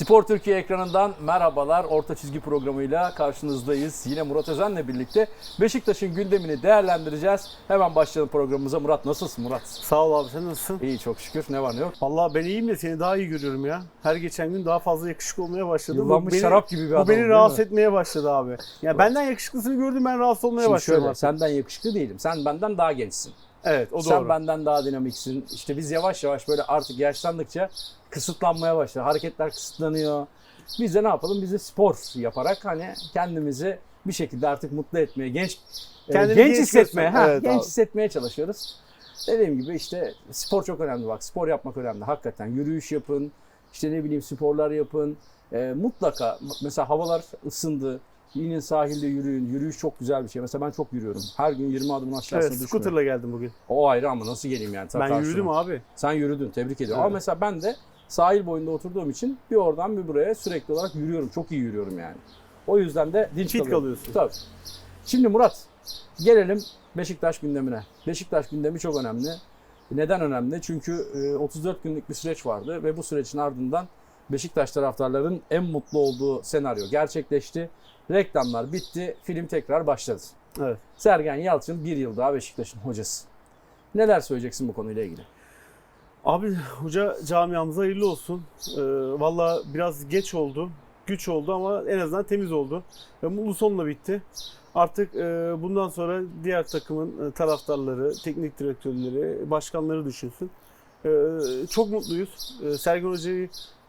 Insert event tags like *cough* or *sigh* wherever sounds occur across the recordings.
Spor Türkiye ekranından merhabalar. Orta çizgi programıyla karşınızdayız. Yine Murat Özen'le birlikte Beşiktaş'ın gündemini değerlendireceğiz. Hemen başlayalım programımıza. Murat nasılsın Murat? Sağ ol abi sen nasılsın? İyi çok şükür. Ne var ne yok? Vallahi ben iyiyim de seni daha iyi görüyorum ya. Her geçen gün daha fazla yakışıklı olmaya başladım. Yıllanmış şarap gibi bir Bu adam, beni değil rahatsız mi? etmeye başladı abi. Ya benden yakışıklısını gördüm ben rahatsız olmaya Şimdi başladım şöyle, artık. senden yakışıklı değilim. Sen benden daha gençsin. Evet o doğru. Sen benden daha dinamiksin. İşte biz yavaş yavaş böyle artık yaşlandıkça kısıtlanmaya başladı. Hareketler kısıtlanıyor. Biz de ne yapalım? Biz de spor yaparak hani kendimizi bir şekilde artık mutlu etmeye, genç e, Kendini genç hissetmeye, ha, Evet genç abi. hissetmeye çalışıyoruz. Dediğim gibi işte spor çok önemli bak. Spor yapmak önemli. Hakikaten yürüyüş yapın. işte ne bileyim sporlar yapın. E, mutlaka mesela havalar ısındı. Yine sahilde yürüyün. Yürüyüş çok güzel bir şey. Mesela ben çok yürüyorum. Her gün 20 adım aşağısına Evet düşmüyorum. scooterla geldim bugün. O ayrı ama nasıl geleyim yani? ben karşıma. yürüdüm abi. Sen yürüdün tebrik ediyorum. Evet. Ama mesela ben de sahil boyunda oturduğum için bir oradan bir buraya sürekli olarak yürüyorum. Çok iyi yürüyorum yani. O yüzden de dinç Fit kalıyorum. kalıyorsun. Tabii. Şimdi Murat gelelim Beşiktaş gündemine. Beşiktaş gündemi çok önemli. Neden önemli? Çünkü e, 34 günlük bir süreç vardı ve bu sürecin ardından Beşiktaş taraftarların en mutlu olduğu senaryo gerçekleşti. Reklamlar bitti, film tekrar başladı. Evet. Sergen Yalçın bir yıl daha Beşiktaş'ın hocası. Neler söyleyeceksin bu konuyla ilgili? Abi hoca camiamıza hayırlı olsun. Ee, Valla biraz geç oldu. Güç oldu ama en azından temiz oldu. Ve mutlu sonla bitti. Artık e, bundan sonra diğer takımın e, taraftarları, teknik direktörleri, başkanları düşünsün. E, çok mutluyuz. E, Sergen Hoca'yı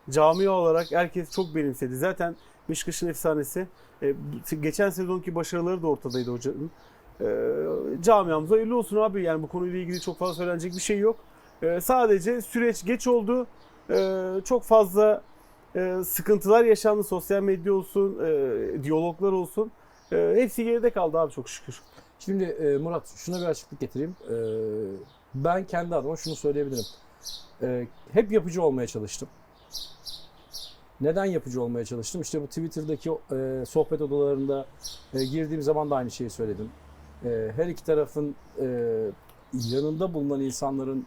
camia olarak herkes çok benimsedi. Zaten Beşiktaş'ın efsanesi. E, geçen sezonki başarıları da ortadaydı hocanın. E, camiamıza hayırlı olsun abi. Yani bu konuyla ilgili çok fazla söylenecek bir şey yok. Ee, sadece süreç geç oldu. Ee, çok fazla e, sıkıntılar yaşandı. Sosyal medya olsun, e, diyaloglar olsun. E, hepsi geride kaldı abi çok şükür. Şimdi e, Murat şuna bir açıklık getireyim. E, ben kendi adıma şunu söyleyebilirim. E, hep yapıcı olmaya çalıştım. Neden yapıcı olmaya çalıştım? İşte bu Twitter'daki e, sohbet odalarında e, girdiğim zaman da aynı şeyi söyledim. E, her iki tarafın e, yanında bulunan insanların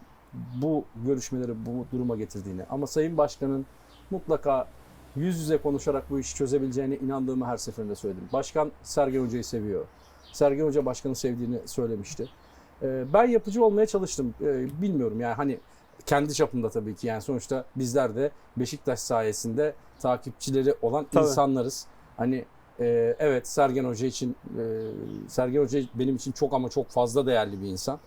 bu görüşmeleri bu duruma getirdiğini ama Sayın Başkan'ın mutlaka yüz yüze konuşarak bu işi çözebileceğine inandığımı her seferinde söyledim. Başkan Sergen Hoca'yı seviyor. Sergen Hoca başkanı sevdiğini söylemişti. Ee, ben yapıcı olmaya çalıştım. Ee, bilmiyorum yani hani kendi çapımda tabii ki yani sonuçta bizler de Beşiktaş sayesinde takipçileri olan Tabii. insanlarız. Hani e, evet Sergen Hoca için e, Sergen Hoca benim için çok ama çok fazla değerli bir insan.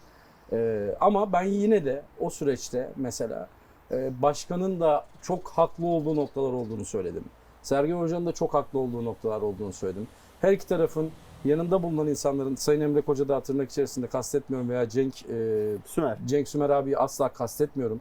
E, ama ben yine de o süreçte mesela e, başkanın da çok haklı olduğu noktalar olduğunu söyledim. Sergen Hoca'nın da çok haklı olduğu noktalar olduğunu söyledim. Her iki tarafın yanında bulunan insanların Sayın Emre Koca da tırnak içerisinde kastetmiyorum veya Cenk e, Sümer. Cenk Sümer abiyi asla kastetmiyorum.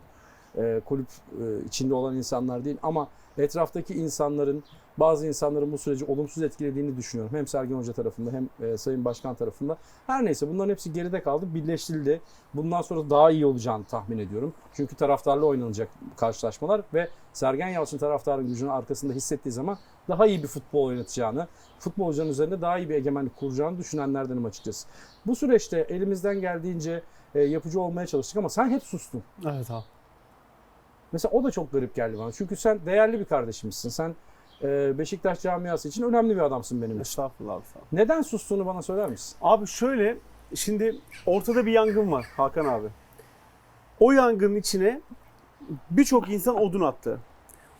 E, kulüp e, içinde olan insanlar değil ama etraftaki insanların bazı insanların bu süreci olumsuz etkilediğini düşünüyorum. Hem Sergen Hoca tarafında hem e, Sayın Başkan tarafında. Her neyse bunların hepsi geride kaldı. Birleştirildi. Bundan sonra daha iyi olacağını tahmin ediyorum. Çünkü taraftarla oynanacak karşılaşmalar ve Sergen Yalçın taraftarın gücünü arkasında hissettiği zaman daha iyi bir futbol oynatacağını, futbolcuların üzerinde daha iyi bir egemenlik kuracağını düşünenlerdenim açıkçası. Bu süreçte elimizden geldiğince e, yapıcı olmaya çalıştık ama sen hep sustun. Evet abi. Mesela o da çok garip geldi bana. Çünkü sen değerli bir kardeşimizsin. Sen e, Beşiktaş camiası için önemli bir adamsın benim için. Estağfurullah abi sağ ol. Neden sustuğunu bana söyler misin? Abi şöyle şimdi ortada bir yangın var Hakan abi. O yangının içine birçok insan odun attı.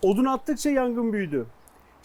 Odun attıkça yangın büyüdü.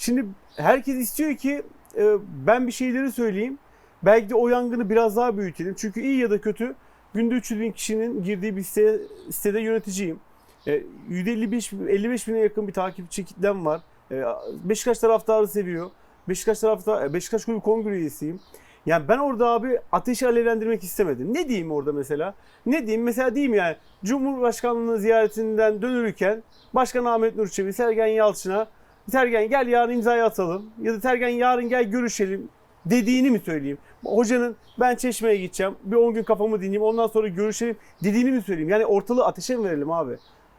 Şimdi herkes istiyor ki e, ben bir şeyleri söyleyeyim. Belki de o yangını biraz daha büyütelim. Çünkü iyi ya da kötü günde 300 bin kişinin girdiği bir site, sitede yöneticiyim. E, 155 55 bine yakın bir takipçi kitlem var. E, Beşiktaş taraftarı seviyor. Beşiktaş taraftarı, Beşiktaş kulübü kongre üyesiyim. Yani ben orada abi ateşi alevlendirmek istemedim. Ne diyeyim orada mesela? Ne diyeyim? Mesela diyeyim yani Cumhurbaşkanlığı ziyaretinden dönürken Başkan Ahmet Nur Çebi, Sergen Yalçın'a Sergen gel yarın imzayı atalım ya da Sergen yarın gel görüşelim dediğini mi söyleyeyim? Hocanın ben Çeşme'ye gideceğim bir 10 gün kafamı dinleyeyim ondan sonra görüşelim dediğini mi söyleyeyim? Yani ortalığı ateşe mi verelim abi?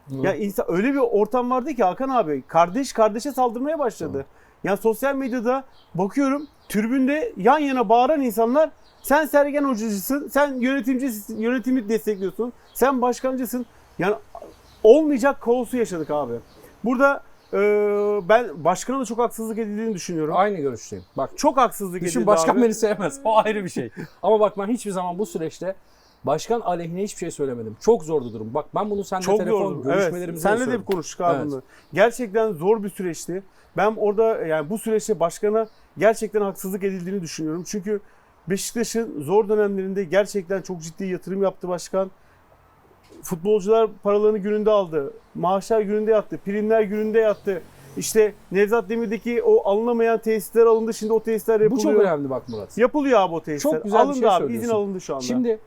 Ya insan öyle bir ortam vardı ki Hakan abi kardeş kardeşe saldırmaya başladı. Yani sosyal medyada bakıyorum tribünde yan yana bağıran insanlar sen Sergen hocacısın, sen yönetimcisin, yönetimi destekliyorsun, sen başkancısın. Yani olmayacak kaosu yaşadık abi. Burada e, ben başkana da çok haksızlık edildiğini düşünüyorum. Aynı görüşteyim. Bak Çok haksızlık düşün edildi başkan abi. beni sevmez. O ayrı bir şey. Ama bak ben hiçbir zaman bu süreçte başkan aleyhine hiçbir şey söylemedim. Çok zordu durum. Bak ben bunu seninle Çok telefon zordu. Evet. görüşmelerimizde de Senle de hep konuştuk abi Evet. bunu. Gerçekten zor bir süreçti. Ben orada yani bu süreçte başkana gerçekten haksızlık edildiğini düşünüyorum. Çünkü Beşiktaş'ın zor dönemlerinde gerçekten çok ciddi yatırım yaptı başkan. Futbolcular paralarını gününde aldı. Maaşlar gününde yattı. Primler gününde yattı. İşte Nevzat Demir'deki o alınamayan tesisler alındı. Şimdi o tesisler Bu yapılıyor. çok önemli bak Murat. Yapılıyor abi o tesisler. Çok güzel bir alındı şey abi. İzin alındı şu anda. Şimdi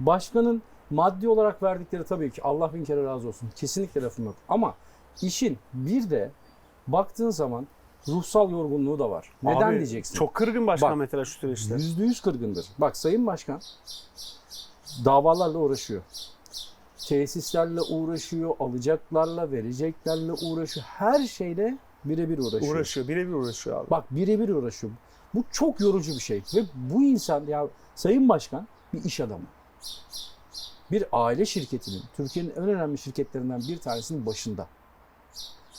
başkanın maddi olarak verdikleri tabii ki Allah bin kere razı olsun. Kesinlikle lafım yok. Ama işin bir de baktığın zaman ruhsal yorgunluğu da var. Neden Abi, diyeceksin? Çok kırgın başkan Bak, mesela şu süreçte. Yüzde yüz kırgındır. Bak Sayın Başkan davalarla uğraşıyor. Tesislerle uğraşıyor, alacaklarla, vereceklerle uğraşıyor. Her şeyle birebir uğraşıyor. Uğraşıyor. Birebir uğraşıyor abi. Bak birebir uğraşıyor. Bu çok yorucu bir şey. Ve bu insan ya Sayın Başkan bir iş adamı. Bir aile şirketinin, Türkiye'nin en önemli şirketlerinden bir tanesinin başında.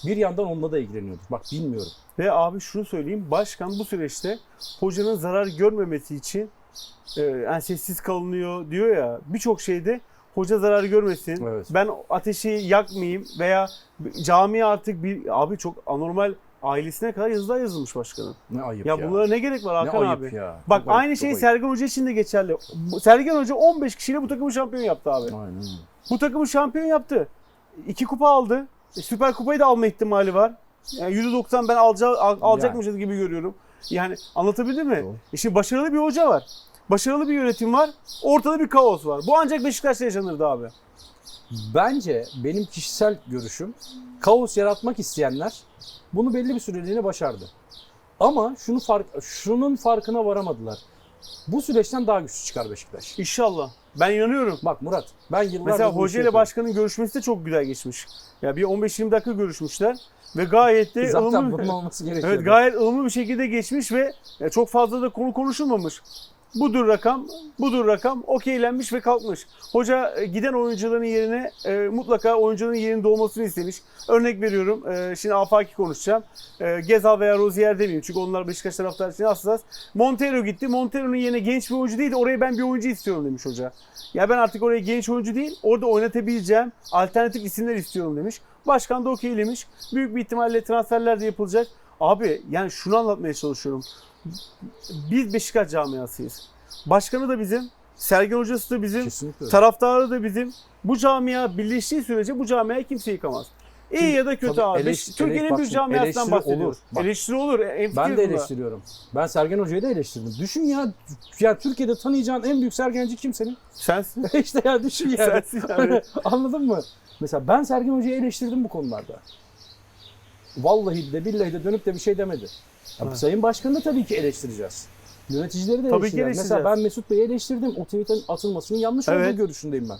Bir yandan onunla da ilgileniyordur. Bak bilmiyorum. Ve abi şunu söyleyeyim. Başkan bu süreçte hocanın zarar görmemesi için e, yani sessiz kalınıyor diyor ya. Birçok şeyde hoca zarar görmesin. Evet. Ben ateşi yakmayayım veya cami artık bir abi çok anormal ailesine kadar yazılar yazılmış başkanın. Ne ayıp Ya, ya. bunlara ne gerek var ne Hakan ayıp abi? ya. Bak Çok aynı şey ayıp. Sergen Hoca için de geçerli. Sergen Hoca 15 kişiyle bu takımı şampiyon yaptı abi. Aynen. Bu takımı şampiyon yaptı. İki kupa aldı. E, Süper Kupayı da alma ihtimali var. Yani %90 ben alacağı, al- alacakmışız gibi görüyorum. Yani anlatabildim mi? Doğru. E şimdi başarılı bir hoca var. Başarılı bir yönetim var. Ortada bir kaos var. Bu ancak Beşiktaş'ta yaşanırdı abi. Bence benim kişisel görüşüm kaos yaratmak isteyenler bunu belli bir süreliğine başardı. Ama şunu fark şunun farkına varamadılar. Bu süreçten daha güçlü çıkar Beşiktaş. İnşallah. Ben inanıyorum. Bak Murat ben yıllardır Mesela bu işi hoca ile yapıyorum. başkanın görüşmesi de çok güzel geçmiş. Ya bir 15-20 dakika görüşmüşler ve gayet de Zaten ılımlı, olması gerekiyor. evet, gayet ılımlı bir şekilde geçmiş ve ya çok fazla da konu konuşulmamış. Budur rakam, budur rakam, okeylenmiş ve kalkmış. Hoca e, giden oyuncuların yerine e, mutlaka oyuncuların yerinde olmasını istemiş. Örnek veriyorum, e, şimdi afaki konuşacağım. E, Gezal veya Rozier demeyeyim çünkü onlar Beşiktaş taraftarı için hassas. Montero gitti. Montero'nun yerine genç bir oyuncu değil de oraya ben bir oyuncu istiyorum demiş hoca. Ya ben artık oraya genç oyuncu değil, orada oynatabileceğim alternatif isimler istiyorum demiş. Başkan da okeylemiş. Büyük bir ihtimalle transferler de yapılacak. Abi yani şunu anlatmaya çalışıyorum. Biz Beşiktaş camiasıyız. Başkanı da bizim, Sergen hocası da bizim, Kesinlikle. taraftarı da bizim. Bu camia birleştiği sürece bu camia kimse yıkamaz. İyi Şimdi ya da kötü abi. eleş- Türkiye'nin büyük camiasından bahsediyoruz. olur. Bak. Eleştiri olur. En Ben de eleştiriyorum. Ben Sergen Hoca'yı da eleştirdim. Düşün ya, ya Türkiye'de tanıyacağın en büyük Sergenci kim senin? Sensin. *laughs* işte ya düşün yani. Sensin yani. *laughs* Anladın mı? Mesela ben Sergen Hoca'yı eleştirdim bu konularda. Vallahi de billahi de dönüp de bir şey demedi. Ya. Sayın Başkanı da tabii ki eleştireceğiz. Yöneticileri de Tabii ki eleştireceğiz. Mesela ben Mesut Bey'i eleştirdim. O tweet'in atılmasının yanlış olduğu Evet. görüşündeyim ben.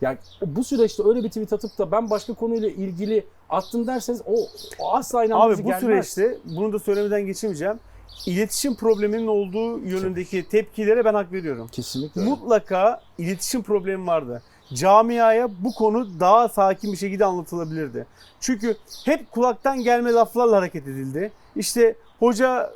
Yani bu süreçte öyle bir tweet atıp da ben başka konuyla ilgili attım derseniz o, o asla inandırıcı Abi bu gelmez. süreçte bunu da söylemeden geçemeyeceğim. İletişim probleminin olduğu yönündeki tepkilere ben hak veriyorum. Kesinlikle öyle. Mutlaka iletişim problemi vardı. Camiaya bu konu daha sakin bir şekilde anlatılabilirdi. Çünkü hep kulaktan gelme laflarla hareket edildi. İşte hoca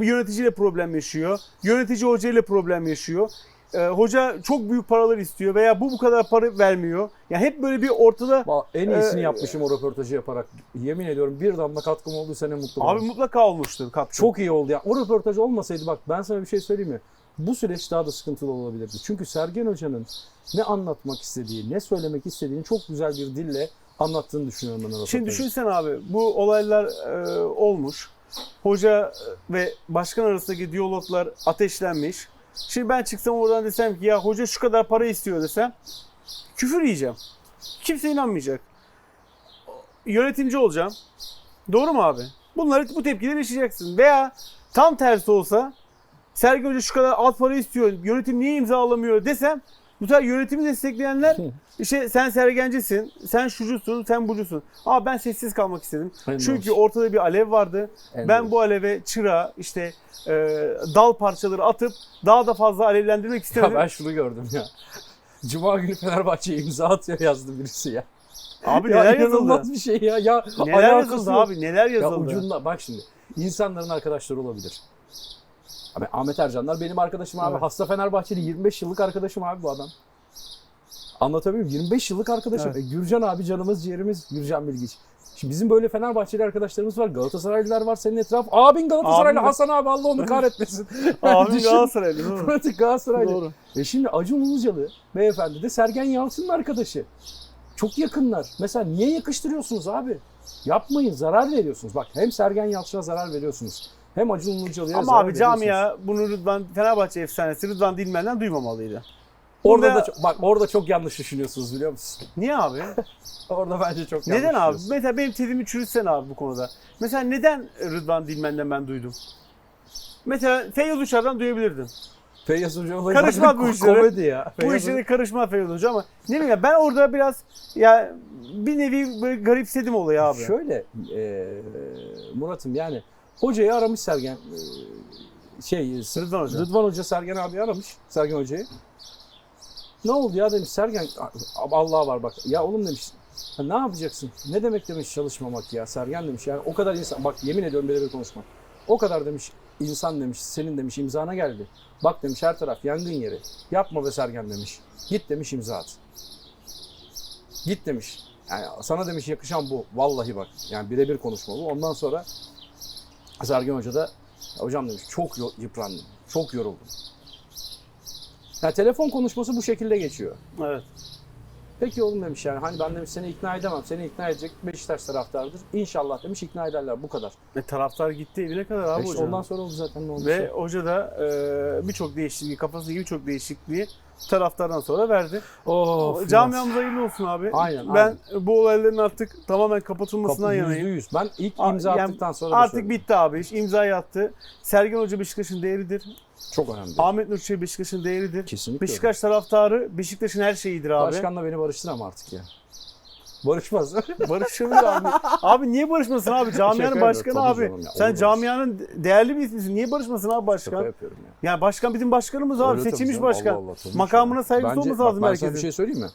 e, yöneticiyle problem yaşıyor. Yönetici hocayla problem yaşıyor. Ee, hoca çok büyük paralar istiyor veya bu bu kadar para vermiyor. Yani hep böyle bir ortada Vallahi En iyisini Ee, yapmışım o röportajı yaparak. Yemin ediyorum bir damla katkım olduysa ne mutlu abi mutlaka olmuştur katkı. Çok iyi oldu ya. O röportaj olmasaydı bak ben sana bir şey söyleyeyim mi? Bu süreç daha da sıkıntılı olabilirdi. Çünkü Sergen Hoca'nın ne anlatmak istediği, ne söylemek istediğini çok güzel bir dille anlattığını düşünüyorum ben. Şimdi düşünsen abi bu olaylar e, olmuş. Hoca ve başkan arasındaki diyaloglar ateşlenmiş. Şimdi ben çıksam oradan desem ki ya hoca şu kadar para istiyor desem küfür yiyeceğim. Kimse inanmayacak. Yönetimci olacağım. Doğru mu abi? Bunları bu tepkileri yaşayacaksın. Veya tam tersi olsa Sergen Hoca şu kadar alt para istiyor. Yönetim niye imzalamıyor desem bu sefer yönetimi destekleyenler işte sen sergencisin, sen şucusun, sen bucusun. Ama ben sessiz kalmak istedim. En Çünkü ortada bir alev vardı. En ben bu aleve çıra işte e, dal parçaları atıp daha da fazla alevlendirmek Ya istemedim. ben şunu gördüm ya. Cuma günü Fenerbahçe'ye imza atıyor yazdı birisi ya. Abi ya neler yazıldı? bir şey ya. ya Neler yazıldı abi? Neler Ya yazıldı? ucunda bak şimdi insanların arkadaşları olabilir. Abi Ahmet Ercanlar benim arkadaşım abi. Evet. Hasta Fenerbahçeli 25 yıllık arkadaşım abi bu adam. Anlatabiliyor muyum? 25 yıllık arkadaşım. Evet. E, Gürcan abi canımız ciğerimiz Gürcan Bilgiç. Şimdi bizim böyle Fenerbahçeli arkadaşlarımız var. Galatasaraylılar var senin etraf. Abin Galatasaraylı Abim- Hasan abi Allah onu kahretmesin. *laughs* Abi Düşün. Galatasaraylı. Fanatik Galatasaraylı. Doğru. E şimdi Acun Ilıcalı beyefendi de Sergen Yalçın'ın arkadaşı. Çok yakınlar. Mesela niye yakıştırıyorsunuz abi? Yapmayın zarar veriyorsunuz. Bak hem Sergen Yalçın'a zarar veriyorsunuz. Hem Acun Ilıcalı'ya Ama abi camia bunu Rıdvan Fenerbahçe efsanesi Rıdvan Dilmen'den duymamalıydı. Orada Burada- da çok- bak orada çok yanlış düşünüyorsunuz biliyor musun? Niye abi? *laughs* Orada bence çok yanlış neden abi? düşünüyorsunuz. Mesela benim tezimi çürütsen abi bu konuda. Mesela neden Rıdvan Dilmen'den ben duydum? Mesela Feyyaz Uçar'dan duyabilirdim. Feyyaz Hoca olayı Karışmaz zaten bu işlere. Komedi ya. Bu Feyyaz işlere karışma Feyyaz Hoca ama ne bileyim ya, ben orada biraz ya bir nevi böyle garipsedim olayı abi. Şöyle e, Murat'ım yani hocayı aramış Sergen e, şey Rıdvan Hoca. Rıdvan Hoca Sergen abi aramış Sergen Hoca'yı. Ne oldu ya demiş Sergen Allah var bak ya oğlum demiş "ya ne yapacaksın? Ne demek demiş çalışmamak ya Sergen demiş yani o kadar insan bak yemin ediyorum birebir konuşma. O kadar demiş insan demiş senin demiş imzana geldi. Bak demiş her taraf yangın yeri. Yapma be Sergen demiş. Git demiş imza at. Git demiş. Yani sana demiş yakışan bu. Vallahi bak. Yani birebir konuşma bu. Ondan sonra Sergen Hoca da "Ya hocam demiş çok yıprandım. Çok yoruldum. Yani telefon konuşması bu şekilde geçiyor. Evet. Peki oğlum demiş yani hani ben demiş seni ikna edemem. Seni ikna edecek Beşiktaş taraftarıdır. İnşallah demiş ikna ederler bu kadar. E, taraftar gitti evine kadar abi işte hoca. ondan sonra oldu zaten ne oldu? Ve hoca da e, birçok değişikliği, kafasındaki birçok değişikliği taraftardan sonra verdi. Of, Camiamıza hayırlı olsun abi. Aynen, Ben bu olayların artık tamamen kapatılmasından Kapı yanayım. yüzde yüz. Ben ilk imza yani attıktan sonra Artık bitti abi iş. İmzayı attı. Sergen Hoca Beşiktaş'ın değeridir. Çok önemli. Ahmet Nur Çebi Beşiktaş'ın değeridir. Kesinlikle. Beşiktaş taraftarı Beşiktaş'ın her şeyidir abi. Başkanla beni barıştır ama artık ya. Barışmaz. *laughs* Barışılır abi. abi niye barışmasın abi? Şaka Camianın yapıyorum, başkanı tabii abi. canım ya, Sen olur camianın değerli bir ismisin. Niye barışmasın abi Şaka başkan? yapıyorum ya. Ya başkan bizim başkanımız abi. Öyle tabii Seçilmiş canım, başkan. Allah Allah, tabii Makamına ki. saygısı Bence- olması bak lazım ben sana herkesin. bir şey söyleyeyim mi?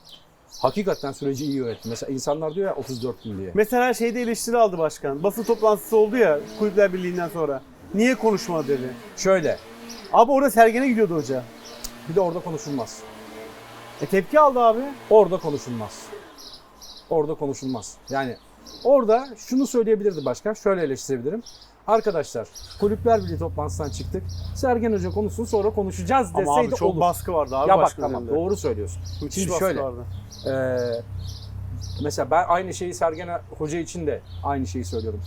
Hakikaten süreci iyi yönetti. Mesela insanlar diyor ya 34 gün diye. Mesela şeyde eleştiri aldı başkan. Basın toplantısı oldu ya Kulüpler Birliği'nden sonra. Niye konuşmadı dedi. Şöyle. Abi orada Sergen'e gidiyordu hoca. Bir de orada konuşulmaz. E tepki aldı abi. Orada konuşulmaz. Orada konuşulmaz. Yani orada şunu söyleyebilirdi başkan. Şöyle eleştirebilirim. Arkadaşlar kulüpler birliği toplantısından çıktık. Sergen Hoca konuşsun sonra konuşacağız deseydi Ama abi çok olur. baskı vardı abi ya bak tamam üzerinde. doğru söylüyorsun. Müthiş Şimdi baskı şöyle. vardı. Ee, mesela ben aynı şeyi Sergen Hoca için de aynı şeyi söylüyorum.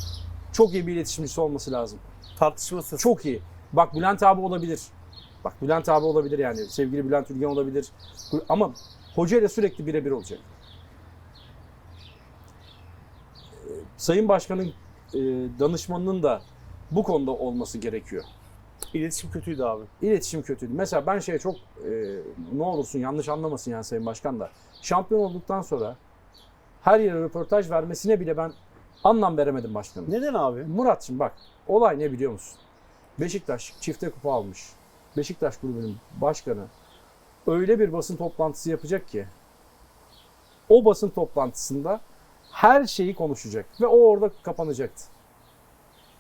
Çok iyi bir iletişimcisi olması lazım. Tartışmasız. Çok iyi. Bak Bülent abi olabilir. Bak Bülent abi olabilir yani. Sevgili Bülent Ülgen olabilir. Ama hoca ile sürekli birebir olacak. Ee, Sayın Başkan'ın e, danışmanının da bu konuda olması gerekiyor. İletişim kötüydü abi. İletişim kötüydü. Mesela ben şeye çok e, ne olursun yanlış anlamasın yani Sayın Başkan da. Şampiyon olduktan sonra her yere röportaj vermesine bile ben anlam veremedim başkanım. Neden abi? Muratçım bak olay ne biliyor musun? Beşiktaş çifte kupa almış. Beşiktaş kulübünün başkanı öyle bir basın toplantısı yapacak ki o basın toplantısında her şeyi konuşacak ve o orada kapanacaktı.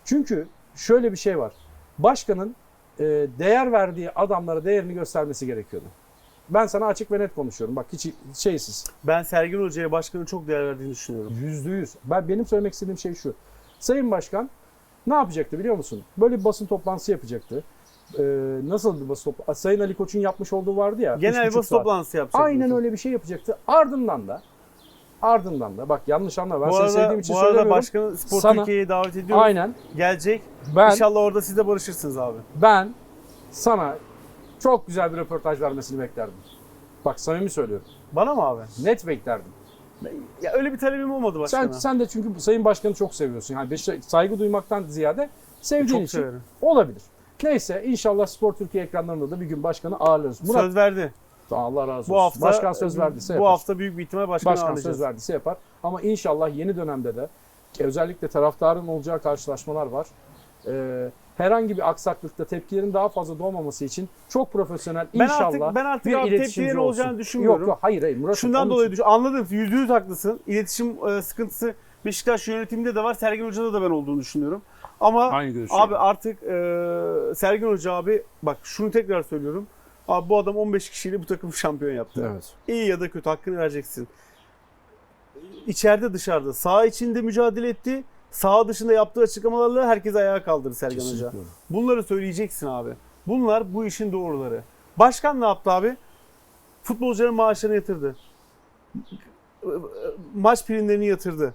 Çünkü şöyle bir şey var. Başkanın e, değer verdiği adamlara değerini göstermesi gerekiyordu. Ben sana açık ve net konuşuyorum. Bak hiç şeysiz. Ben Sergen Hoca'ya başkanın çok değer verdiğini düşünüyorum. Yüzde yüz. Ben benim söylemek istediğim şey şu. Sayın Başkan ne yapacaktı biliyor musun? Böyle bir basın toplantısı yapacaktı. Ee, nasıl bir basın toplantısı? Sayın Ali Koç'un yapmış olduğu vardı ya. Genel basın toplantısı yapacak. Aynen öyle bir şey yapacaktı. Ardından da ardından da bak yanlış anlama ben Bu seni arada, sevdiğim için bu arada söylemiyorum. başkanı Spor Sana- Türkiye'ye davet ediyoruz. Aynen. Gelecek. Ben İnşallah orada siz de barışırsınız abi. ben sana çok güzel bir röportaj vermesini beklerdim. Bak samimi söylüyorum. Bana mı abi? Net beklerdim. Ya öyle bir talebim olmadı başkana. Sen sen de çünkü Sayın Başkan'ı çok seviyorsun. Yani Beşiktaş- saygı duymaktan ziyade sevdiğin çok için severim. olabilir. Neyse inşallah Spor Türkiye ekranlarında da bir gün başkanı ağırlarız. Murat Söz verdi. Allah razı olsun. Bu hafta Başkan söz verdiyse Bu yapar. hafta büyük bir ihtimal başkanı Başkan ağırlayacağız. söz verdiyse yapar. Ama inşallah yeni dönemde de özellikle taraftarın olacağı karşılaşmalar var. Ee, herhangi bir aksaklıkta tepkilerin daha fazla doğmaması için çok profesyonel Ben inşallah artık ben artık bir iletişimci olsun. olacağını düşünmüyorum. Yok yok hayır hayır Murat. Şundan dolayı düşün. Anladım. Yüzde yüz haklısın. İletişim e, sıkıntısı Beşiktaş yönetiminde de var. Sergen Hoca'da da ben olduğunu düşünüyorum. Ama Aynı abi artık e, Sergen Hoca abi bak şunu tekrar söylüyorum. Abi bu adam 15 kişiyle bu takımı şampiyon yaptı. Evet. İyi ya da kötü hakkını vereceksin. İçeride dışarıda sağ içinde mücadele etti. Sağ dışında yaptığı açıklamalarla herkes ayağa kaldırdı Sergen Hoca. Kesinlikle. Bunları söyleyeceksin abi. Bunlar bu işin doğruları. Başkan ne yaptı abi? Futbolcuların maaşlarını yatırdı. Maç primlerini yatırdı.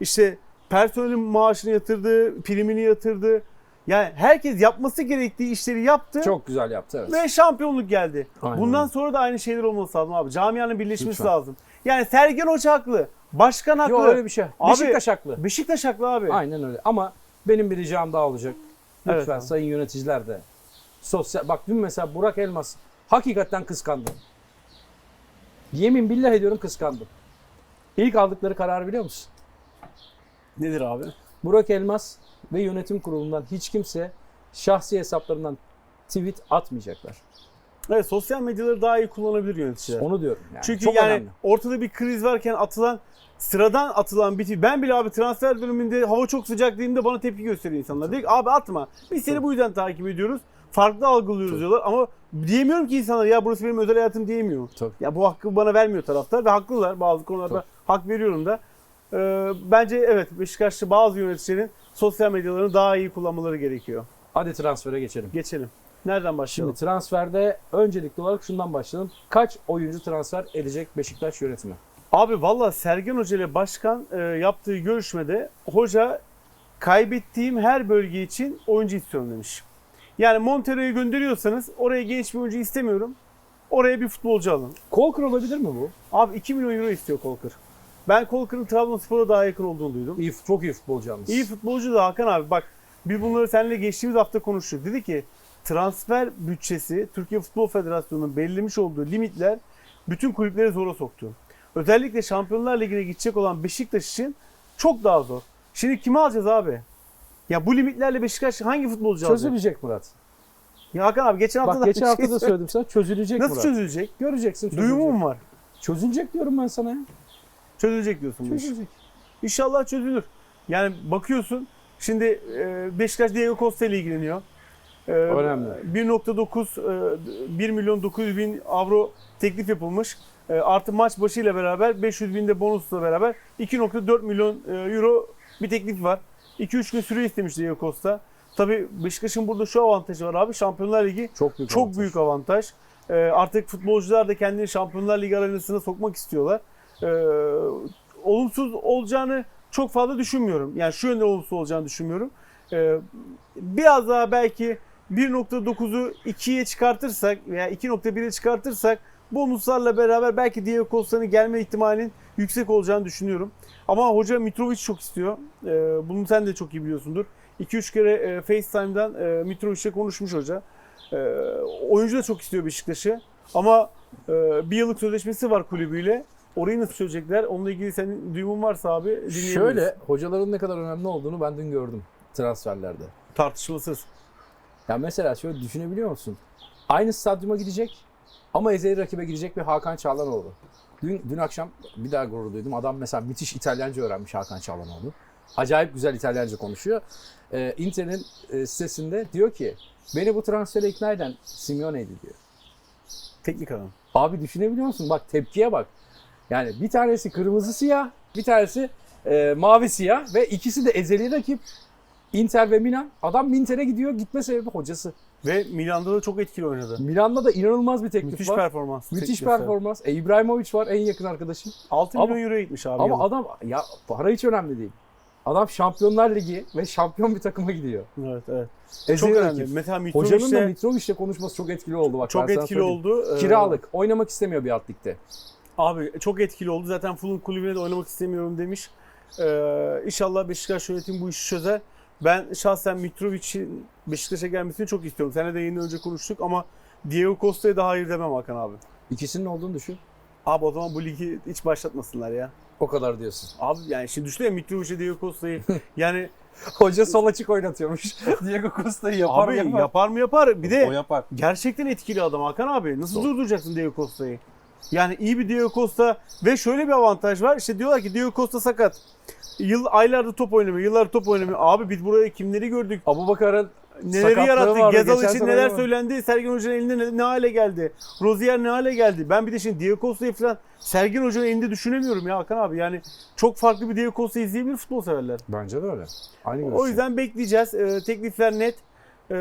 İşte personelin maaşını yatırdı, primini yatırdı. Yani herkes yapması gerektiği işleri yaptı Çok güzel yaptı evet. ve şampiyonluk geldi. Aynen Bundan sonra da aynı şeyler olması lazım abi. Camianın birleşmesi Lütfen. lazım. Yani Sergen Hoca haklı. Başkan haklı. Yok öyle bir şey. Abi- Beşiktaş haklı. Beşiktaş haklı abi. Aynen öyle. Ama benim bir ricam daha olacak. Lütfen Evet abi. sayın yöneticiler de. Sosyal bak dün mesela Burak Elmas hakikaten kıskandım. Yemin billah ediyorum kıskandım. İlk aldıkları kararı biliyor musun? Nedir abi? Burak Elmas ve yönetim kurulundan hiç kimse şahsi hesaplarından tweet atmayacaklar. Evet sosyal medyaları daha iyi kullanabilir yöneticiler. Onu diyorum yani. Çünkü Çok yani önemli. ortada bir kriz varken atılan sıradan atılan bir tweet. Ben bile abi transfer döneminde hava çok sıcak dediğimde bana tepki gösteriyor insanlar. Diyor ki abi atma. Biz seni Tabii. bu yüzden takip ediyoruz. Farklı algılıyoruz Tabii. diyorlar ama diyemiyorum ki insanlar ya burası benim özel hayatım diyemiyor. Tabii. Ya bu hakkı bana vermiyor taraftar ve haklılar bazı konularda Tabii. hak veriyorum da. Ee, bence evet Beşiktaşlı bazı yöneticilerin sosyal medyalarını daha iyi kullanmaları gerekiyor. Hadi transfere geçelim. Geçelim. Nereden başlayalım? Şimdi transferde öncelikli olarak şundan başlayalım. Kaç oyuncu transfer edecek Beşiktaş yönetimi? Abi valla Sergen Hoca ile başkan e, yaptığı görüşmede hoca kaybettiğim her bölge için oyuncu istiyorum demiş. Yani Montero'yu gönderiyorsanız oraya genç bir oyuncu istemiyorum. Oraya bir futbolcu alın. Kolkır olabilir mi bu? Abi 2 milyon euro istiyor Kolkır. Ben Kolkır'ın Trabzonspor'a daha yakın olduğunu duydum. İyi, çok iyi futbolcu yalnız. İyi futbolcu da Hakan abi bak biz bunları seninle geçtiğimiz hafta konuştuk. Dedi ki transfer bütçesi Türkiye Futbol Federasyonu'nun belirlemiş olduğu limitler bütün kulüpleri zora soktu. Özellikle Şampiyonlar Ligi'ne gidecek olan Beşiktaş için çok daha zor. Şimdi kimi alacağız abi? Ya bu limitlerle Beşiktaş hangi futbolcu alacak? Çözülecek Murat. Ya Hakan abi geçen hafta Bak da geçen bir hafta *laughs* şey da söyledim sana çözülecek Nasıl Murat. çözülecek? Göreceksin çözülecek. Duyumum var. Çözülecek diyorum ben sana ya. Çözülecek diyorsun bu iş. Çözülecek. İnşallah çözülür. Yani bakıyorsun şimdi e, Beşiktaş Diego Costa ile ilgileniyor. E, Önemli. 1.9 e, 1 milyon 900 bin avro teklif yapılmış. E, artı maç başıyla beraber 500 bin de bonusla beraber 2.4 milyon e, euro bir teklif var. 2-3 gün süre istemiş Diego Costa. Tabii Beşiktaş'ın burada şu avantajı var abi. Şampiyonlar Ligi Çok büyük çok avantaj. büyük avantaj. Artık futbolcular da kendini Şampiyonlar Ligi arenasına sokmak istiyorlar. Ee, olumsuz olacağını çok fazla düşünmüyorum. Yani şu yönde olumsuz olacağını düşünmüyorum. Ee, biraz daha belki 1.9'u 2'ye çıkartırsak veya 2.1'e çıkartırsak bonuslarla beraber belki Diego Costa'nın gelme ihtimalinin yüksek olacağını düşünüyorum. Ama hoca Mitrovic çok istiyor. Ee, bunu sen de çok iyi biliyorsundur. 2-3 kere e, FaceTime'dan e, Mitrovic'le konuşmuş hoca. E, oyuncu da çok istiyor Beşiktaş'ı. Ama e, bir yıllık sözleşmesi var kulübüyle. Orayı nasıl çözecekler? Onunla ilgili senin duyumun varsa abi dinleyebiliriz. Şöyle hocaların ne kadar önemli olduğunu ben dün gördüm transferlerde. Tartışmasız. Ya mesela şöyle düşünebiliyor musun? Aynı stadyuma gidecek ama ezeli rakibe gidecek bir Hakan Çağlanoğlu. Dün, dün akşam bir daha gurur duydum. Adam mesela müthiş İtalyanca öğrenmiş Hakan Çağlanoğlu. Acayip güzel İtalyanca konuşuyor. Ee, Inter'in e, sitesinde diyor ki beni bu transfere ikna eden Simeone'ydi diyor. Teknik adam. Abi düşünebiliyor musun? Bak tepkiye bak. Yani bir tanesi kırmızı siyah, bir tanesi e, mavi siyah ve ikisi de ezeli rakip. Inter ve Milan. Adam Inter'e gidiyor. Gitme sebebi hocası. Ve Milan'da da çok etkili oynadı. Milan'da da inanılmaz bir teklif Müthiş var. performans. Müthiş Teklifler. performans. E, İbrahimovic var en yakın arkadaşım. 6 Ama- milyon euroya gitmiş abi. Ama yıllık. adam ya para hiç önemli değil. Adam Şampiyonlar Ligi ve şampiyon bir takıma gidiyor. Evet evet. Ezeli Çok önemli. rakip. Mesela Hocanın da Mitrovic'le Mitrovic'le konuşması çok etkili oldu. Bak, çok etkili oldu. Ee, Kiralık. Oynamak istemiyor bir alt ligde. Abi çok etkili oldu. Zaten Fulham kulübüne de oynamak istemiyorum demiş. Ee, inşallah Beşiktaş yönetimi bu işi çözer. Ben şahsen Mitrovic'in Beşiktaş'a gelmesini çok istiyorum. Seninle de yayından önce konuştuk ama Diego Costa'ya da hayır demem Hakan abi. İkisinin olduğunu düşün. Abi o zaman bu ligi hiç başlatmasınlar ya. O kadar diyorsun. Abi yani şimdi düşünsene Mitrovic'e Diego Costa'yı *laughs* yani Hoca sol açık oynatıyormuş. *laughs* Diego Costa'yı yapar abi mı yapar? yapar mı yapar. Bir de O yapar. gerçekten etkili adam Hakan abi. Nasıl Çok. durduracaksın Diego Costa'yı? Yani iyi bir Diego Costa ve şöyle bir avantaj var. İşte diyorlar ki Diego Costa sakat. Yıl aylardır top oynamıyor, yıllar top oynamıyor. Abi biz buraya kimleri gördük? Abu Bakar'ın Neleri yarattı? Gezal için neler oynamadı. söylendi? Sergen Hoca'nın elinde ne, ne hale geldi? Rozier ne hale geldi? Ben bir de şimdi Diego Costa'yı falan Sergen Hoca'nın elinde düşünemiyorum ya Hakan abi. Yani çok farklı bir Diego Costa izleyebilir futbol severler. bence de öyle. Aynı O görüşüm. yüzden bekleyeceğiz. Ee, teklifler net. Ee,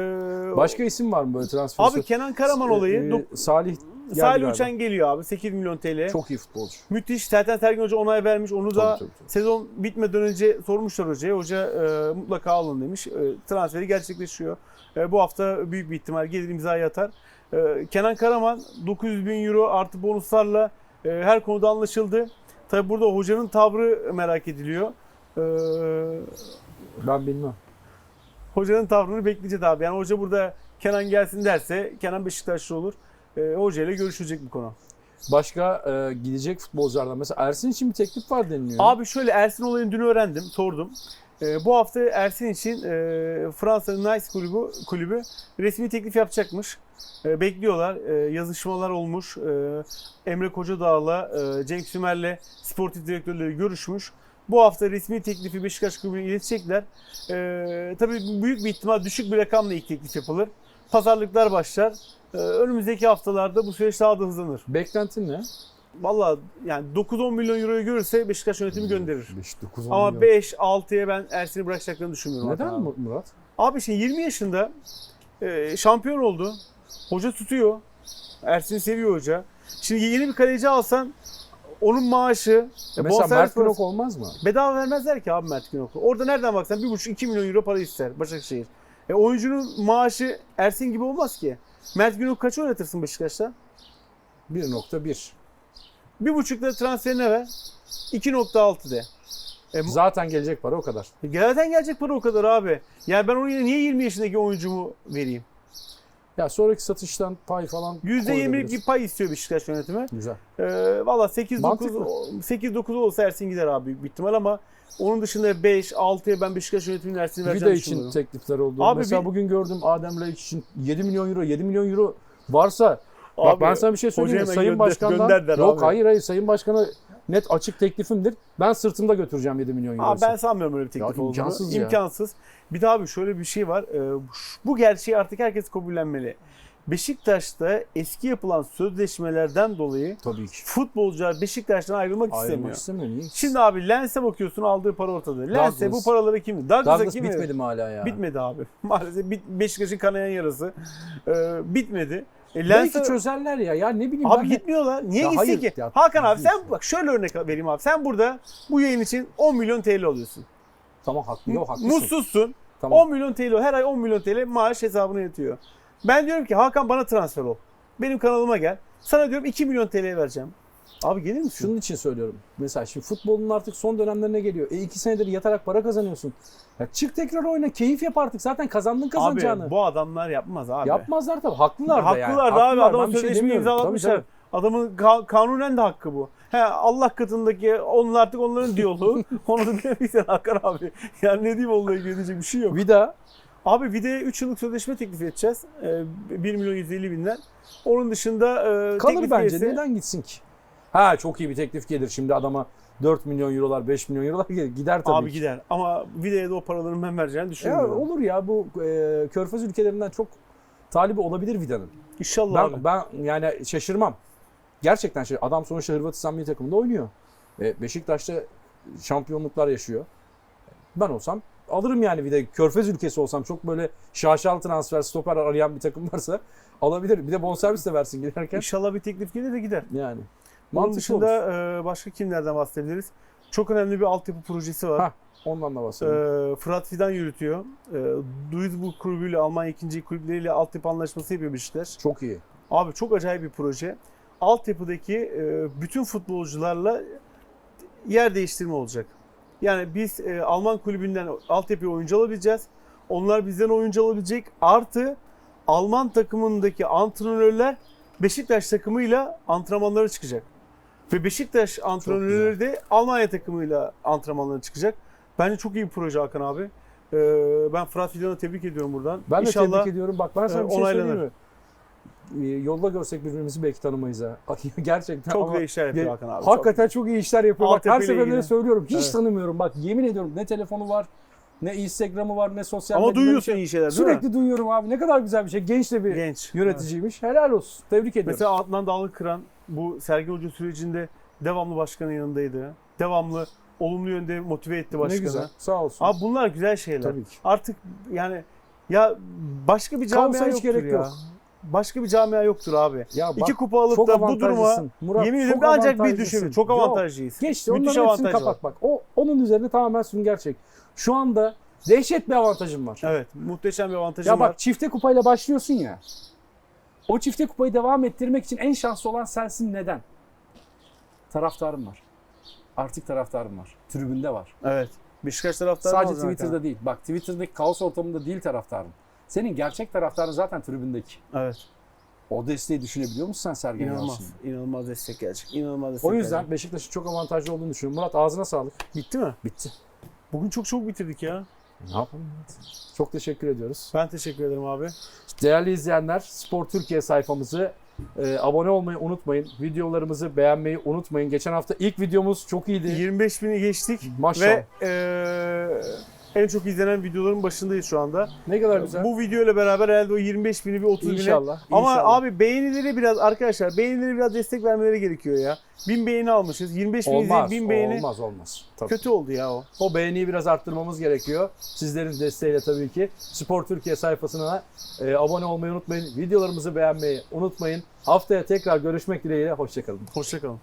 Başka isim var mı böyle transfer? Abi Kenan Karaman olayı. Dok- Salih Salih. Uçan geliyor abi 8 milyon TL. Çok iyi futbolcu. Müthiş. Zaten Sergen Hoca onay vermiş. Onu da Tabii, tabii, tabii. sezon bitmeden önce sormuşlar hocaya. Hoca e, mutlaka alın demiş. E, transferi gerçekleşiyor. E, bu hafta büyük bir ihtimal gelir imzayı atar. E, Kenan Karaman 900 bin euro artı bonuslarla e, her konuda anlaşıldı. Tabi burada hocanın tavrı merak ediliyor. E, Ben bilmem. hocanın tavrını bekleyeceğiz abi. Yani hoca burada Kenan gelsin derse Kenan Beşiktaşlı olur. E, hoca ile görüşülecek bu konu. Başka e, gidecek futbolculardan mesela Ersin için bir teklif var deniliyor. Abi şöyle Ersin olayını dün öğrendim, sordum. Ee, bu hafta Ersin için e, Fransa'nın Nice kulübü, kulübü resmi teklif yapacakmış. E, bekliyorlar. E, yazışmalar olmuş. E, Emre Kocadağ'la, e, Cenk Sümer'le sportif direktörleri görüşmüş. Bu hafta resmi teklifi Beşiktaş kulübüne iletecekler. E, tabii büyük bir ihtimal düşük bir rakamla ilk teklif yapılır. Pazarlıklar başlar. E, önümüzdeki haftalarda bu süreç daha da hızlanır. Beklentin ne? Vallahi yani 9-10 milyon euroyu görürse Beşiktaş yönetimi gönderir. 5 9 Ama 5-6'ya ben Ersin'i bırakacaklarını düşünmüyorum. Neden abi. Mu- Murat? Abi şimdi 20 yaşında e, şampiyon oldu. Hoca tutuyor. Ersin'i seviyor hoca. Şimdi yeni bir kaleci alsan onun maaşı, Mesela Mert Günok olmaz mı? bedava vermezler ki abi Mert Günok'u. Orada nereden baksan 1,5-2 milyon euro para ister Başakşehir. E, oyuncunun maaşı Ersin gibi olmaz ki. Mert Günok kaç oynatırsın Beşiktaş'ta? 1.1. 1,5 da transferine ver. 2.6 de. E, Zaten gelecek para o kadar. Nereden gelecek para o kadar abi? Yani ben oraya niye 20 yaşındaki oyuncumu vereyim? Ya sonraki satıştan pay falan %20'lik koyulabilir. bir pay istiyor Beşiktaş yönetimi. Güzel. Ee, Valla 8-9 Mantıklı. 8-9 olsa Ersin gider abi büyük bir ihtimal ama onun dışında 5-6'ya ben Beşiktaş yönetiminin Ersin'i Vida vereceğini için düşünüyorum. teklifler oldu. Abi Mesela bir- bugün gördüm Adem Laiç için 7 milyon euro. 7 milyon euro varsa bak Abi, ben sana bir şey söyleyeyim mi? Sayın Başkan'dan Yok abi. hayır hayır Sayın Başkan'a net açık teklifimdir. Ben sırtımda götüreceğim 7 milyon euro. Abi ben sanmıyorum öyle bir teklif Ya olduğunu. imkansız ya. İmkansız. Bir daha abi şöyle bir şey var. Ee, bu gerçeği artık herkes kabullenmeli. Beşiktaş'ta eski yapılan sözleşmelerden dolayı Tabii ki. futbolcular Beşiktaş'tan ayrılmak istemiyor. Ayrılmak istemiyor. Niye? Şimdi abi Lens'e bakıyorsun aldığı para ortada. Lens'e Douglas. bu paraları kim? Douglas'a Douglas kim bitmedi mi hala ya? Bitmedi abi. *laughs* Maalesef Beşiktaş'ın kanayan yarası. Ee, bitmedi. E, Belki Lens'e- çözerler ya. Ya ne bileyim Abi ben gitmiyorlar. Niye Ya gitsin hayır, ki? ya Hakan abi sen bak şöyle örnek vereyim abi. Sen burada bu yayın için 10 milyon TL alıyorsun. Tamam haklı. Yok haklısın. Mutsuzsun. Tamam. 10 milyon TL her ay 10 milyon TL maaş hesabına yatıyor. Ben diyorum ki Hakan bana transfer ol. Benim kanalıma gel. Sana diyorum 2 milyon TL vereceğim. Abi gelir misin? Şunun için söylüyorum. Mesela şimdi futbolun artık son dönemlerine geliyor. E iki senedir yatarak para kazanıyorsun. Ya çık tekrar oyna. Keyif yap artık. Zaten kazandın kazanacağını. Abi bu adamlar yapmaz abi. Yapmazlar tabii. Haklılar da yani. Haklılar da abi Haklılar. şey sözleşmeyi demiyorum. imzalatmışlar. Tabii, Adamın ka- kanunen de hakkı bu. He Allah katındaki onun artık onların diyaloğu. *laughs* Onu da bilemeysen Hakan abi. Yani ne diyeyim onunla ilgili diyecek bir şey yok. tabii. Vida Abi bir de 3 yıllık sözleşme teklif edeceğiz. Ee, 1 milyon 150 binden. Onun dışında e, kalır teklif bence. Neden gitsin ki? Ha çok iyi bir teklif gelir. Şimdi adama 4 milyon eurolar, 5 milyon eurolar *laughs* gelir. Gider tabii Abi ki. gider. Ama Video'ya da o paraların ben vereceğini Ya düşünmüyorum. olur ya bu e, körfez ülkelerinden çok talibi olabilir Vida'nın. İnşallah abi. Ben, ben yani şaşırmam. Gerçekten şey adam sonuçta Hırvatistan milli takımında oynuyor. E, Beşiktaş'ta şampiyonluklar yaşıyor. Ben olsam alırım yani bir de Körfez ülkesi olsam çok böyle şaşalı transfer stoper arayan bir takım varsa alabilir. Bir de bonservis de versin giderken. İnşallah bir teklif gelir de gider. Yani. Mantıklı dışında olur. e, başka kimlerden bahsedebiliriz? Çok önemli bir altyapı projesi var. Ha, Ondan da bahsedelim. Ee, Fırat Fidan yürütüyor. Ee, Duisburg kulübüyle Almanya ikinci kulüpleriyle altyapı anlaşması yapıyor Beşiktaş. çok iyi. Abi çok acayip bir proje. Altyapıdaki e, bütün futbolcularla yer değiştirme olacak. Yani biz e, Alman kulübünden altyapı oyuncu alabileceğiz. Onlar bizden oyuncu alabilecek. Artı Alman takımındaki antrenörler Beşiktaş takımıyla antrenmanlara çıkacak. Ve Beşiktaş antrenörü de Almanya takımıyla antrenmanlara çıkacak. Bence çok iyi bir proje Hakan abi. Ee, ben Fırat Fidan'ı tebrik ediyorum buradan. Ben de İnşallah tebrik ediyorum. Bak ben sana e, bir şey onaylanır. söyleyeyim mi? Ee, Yolda görsek birbirimizi belki tanımayız ha. *laughs* Gerçekten çok ama iyi işler yapıyor Hakan abi. hakikaten çok, iyi işler yapıyor. Bak her seferinde ilgili. söylüyorum. Hiç Evet. tanımıyorum. Bak yemin ediyorum ne telefonu var, ne Instagram'ı var, ne sosyal Ama medyada bir duyuyorsun şey. iyi şeyler değil mi? Sürekli duyuyorum abi. Ne kadar güzel bir şey. Genç de bir Genç. Evet. yöneticiymiş. Helal olsun. Tebrik ediyorum. Mesela Adnan Dağlıkıran bu Sergen Hoca sürecinde devamlı başkanın yanındaydı. Devamlı olumlu yönde motive etti ne başkanı. güzel. Sağ olsun. Abi bunlar güzel şeyler. Tabii ki. Artık yani ya başka bir camia hiç yoktur gerek ya. yok. Başka bir camia yoktur abi. Ya bak, İki kupa alıp da bu duruma. Murat, yemin ederim ancak bir düşün. Çok Yok, avantajlıyız. Geçti. Müthiş Onların hepsini var. kapat bak. O, onun üzerine tamamen sünger çek. Şu anda dehşet bir avantajım var. Evet, muhteşem bir avantajım Ya bak var. çifte kupayla başlıyorsun ya. O çifte kupayı devam ettirmek için en şanslı olan sensin. Neden? Taraftarım var. Artık taraftarım var. Tribünde var. Evet. Beşiktaş taraftarı Sadece Twitter'da yani. değil. Bak Twitter'daki kaos ortamında değil taraftarın. Senin gerçek taraftarın zaten tribündeki. Evet. O desteği düşünebiliyor musun sen Sergen İnanılmaz. Yalçın'ı? İnanılmaz destek gelecek. İnanılmaz destek O yüzden gelecek. Beşiktaş'ın çok avantajlı olduğunu düşünüyorum. Murat ağzına sağlık. Bitti mi? Bitti. Bugün çok çok bitirdik ya. Ne yapalım? Çok teşekkür ediyoruz. Ben teşekkür ederim abi. Değerli izleyenler, Spor Türkiye sayfamızı e, abone olmayı unutmayın. Videolarımızı beğenmeyi unutmayın. Geçen hafta ilk videomuz çok iyiydi. 25 bini geçtik Maşallah. ve eee, en çok izlenen videoların başındayız şu anda. Ne kadar güzel. Bu video ile beraber herhalde o 25 bini bir 30 bine. İnşallah. Ama inşallah. abi beğenileri biraz arkadaşlar beğenileri biraz destek vermeleri gerekiyor ya. 1000 beğeni almışız. 25 bin izleyip olmaz, 1000 beğeni. olmaz, olmaz. Tabii. Kötü oldu ya o. O beğeniyi biraz arttırmamız gerekiyor. Sizlerin desteğiyle tabii ki. Spor Türkiye sayfasına e, abone olmayı unutmayın. Videolarımızı beğenmeyi unutmayın. Haftaya tekrar görüşmek dileğiyle. Hoşçakalın. Hoşçakalın.